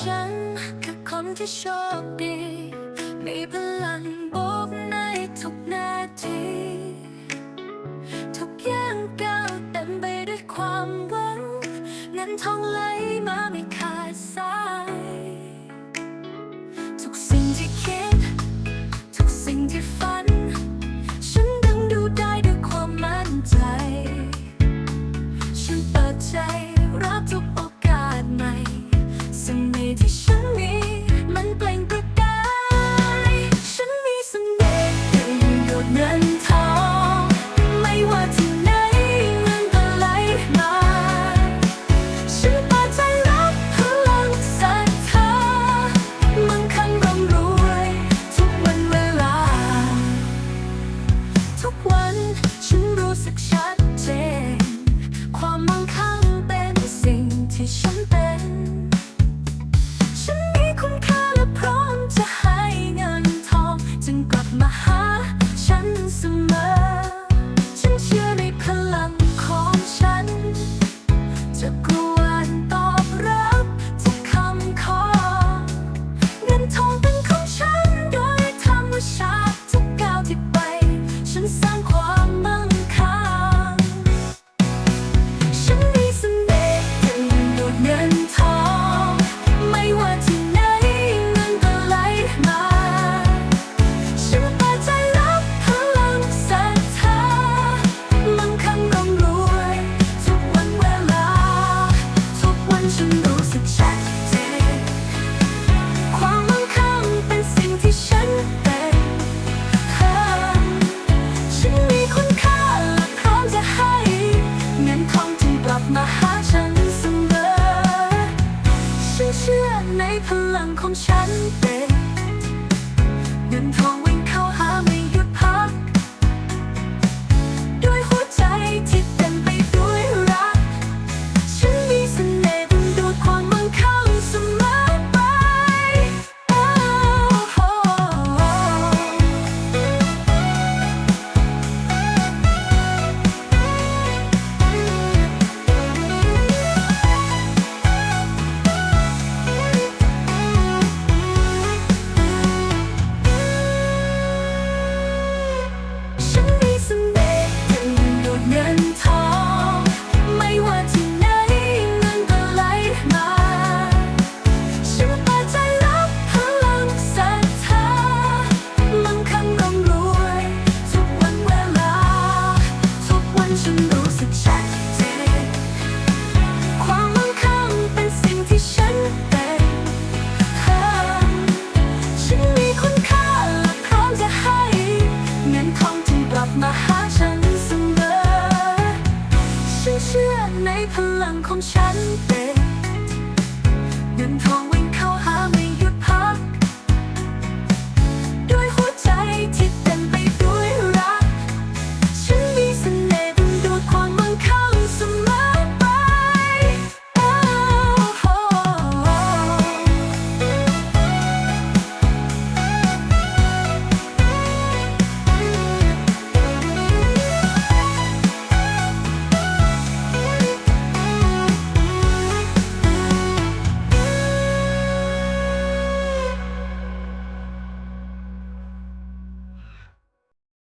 ฉันคือคนที่โชคดี มีพลังโบกในทุกนาที ทุกอย่างก้าวเต็มไปด้วยความหวังเงินทองไหลมาไม่ ที่ฉันเป็น ฉันมีคุณค่าและพร้อมจะให้เงินทอง จึงกลับมาหาฉันเสมอ ของฉันเป็น Thân